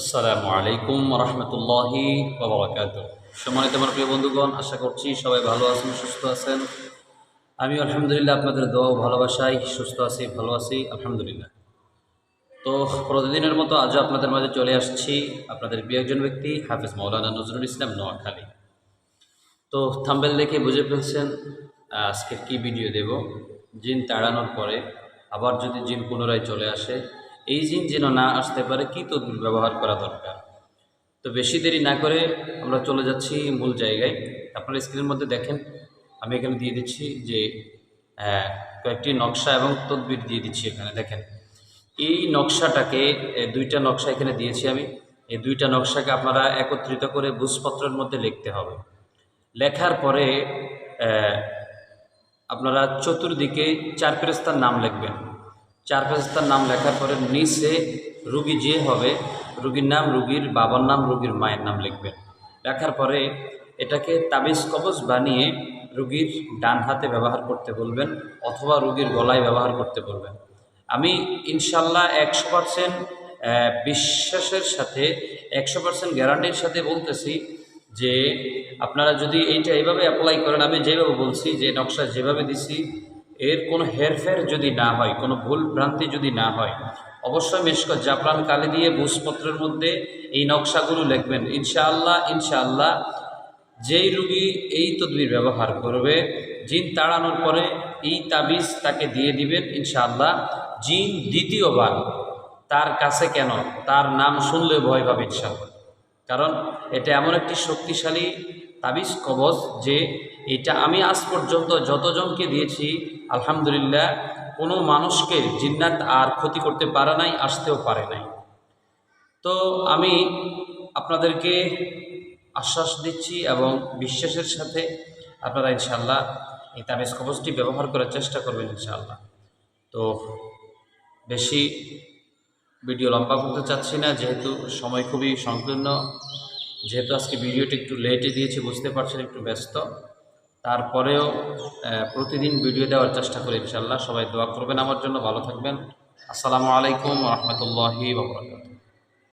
আসসালামু আলাইকুম রহমতুল্লাহি বাবরাকাত সম্মানিত আমার প্রিয় বন্ধুগণ, আশা করছি সবাই ভালো আছেন, সুস্থ আছেন। আমি আলহামদুলিল্লাহ আপনাদের দোয়া ও ভালোবাসায় সুস্থ আছি, ভালো আছি, আলহামদুলিল্লাহ। তো প্রতিদিনের মতো আজও আপনাদের মাঝে চলে আসছি আপনাদের প্রিয় একজন ব্যক্তি, হাফিজ মৌলানা নজরুল ইসলাম নোয়াখালী। তো থাম্বেল দেখে বুঝে ফেলছেন আজকের কি ভিডিও দেব। জিন তাড়ানোর পরে আবার যদি জিন পুনরায় চলে আসে এই জিন যেন না আসতে পারে, কি তদবির ব্যবহার করা দরকার? তো বেশি দেরি না করে আমরা চলে যাচ্ছি মূল জায়গায়। আপনার স্ক্রিনের মধ্যে দেখেন, আমি এখানে দিয়ে দিচ্ছি যে কয়েকটি নকশা এবং তদবির দিয়ে দিচ্ছি এখানে, দেখেন। এই নকশাটাকে দুইটা নকশা এখানে দিয়েছি আমি। এই দুইটা নকশাকে আপনারা একত্রিত করে বুঝপত্রের মধ্যে লিখতে হবে। লেখার পরে আপনারা চতুর্দিকে চার ফেরস্তার নাম লিখবেন। চার ফেরস্তার নাম লেখার পরে নিচে রুগী যে হবে, রুগীর নাম রুগীর বাবার নাম, রুগীর মায়ের নাম লিখবেন লেখার পরে এটাকে তাবিজ কবজ বানিয়ে রুগীর ডান হাতে ব্যবহার করতে বলবেন অথবা রুগীর গলায় ব্যবহার করতে বলবেন। আমি ইনশাল্লাহ একশো পারসেন্ট বিশ্বাসের সাথে, একশো পারসেন্ট গ্যারান্টির সাথে বলতেছি যে আপনারা যদি এইটা এইভাবে অ্যাপ্লাই করেন, আমি যেভাবে বলছি যে নকশা যেভাবে দিছি এর কোনো হেরফের যদি না হয়, কোনো ভুল ভ্রান্তি যদি না হয়, অবশ্যই মেশকত জাফরান কালি দিয়ে বুঝপত্রের মধ্যে এই নকশাগুলো লিখবেন। ইনশাআল্লাহ ইনশাআল্লাহ, যেই রুগী এই তদবির ব্যবহার করবে, জিন তাড়ানোর পরে এই তাবিজ তাকে দিয়ে দিবেন, ইনশাআল্লাহ। জিন দ্বিতীয়বার তার কাছে কেন, তার নাম শুনলে ভয় পাবে, ইনশাআল্লাহ। কারণ এটা এমন একটি শক্তিশালী তাবিজ, কবজ যে এটা আমি আজ পর্যন্ত যতজনকে দিয়েছি, আলহামদুলিল্লাহ, কোনো মানুষকে জিন্নাত আর ক্ষতি করতে পারে নাই, আসতেও পারে নাই। তো আমি আপনাদেরকে আশ্বাস দিচ্ছি এবং বিশ্বাসের সাথে আপনারা ইনশাল্লাহ এই তাবিজ, কবজটি ব্যবহার করার চেষ্টা করবেন ইনশাআল্লাহ। তো বেশি ভিডিও লম্বা করতে চাচ্ছি না, যেহেতু সময় খুবই সংকীর্ণ যেহেতু আজকে ভিডিওটি একটু লেটে দিয়েছি, বুঝতে পারছেন একটু ব্যস্ত। তারপরেও প্রতিদিন ভিডিও দেওয়ার চেষ্টা করি ইনশাল্লাহ সবাই দোয়া করবেন আমার জন্য, ভালো থাকবেন। আসসালামু আলাইকুম রহমতুল্লাহি বাবরকাত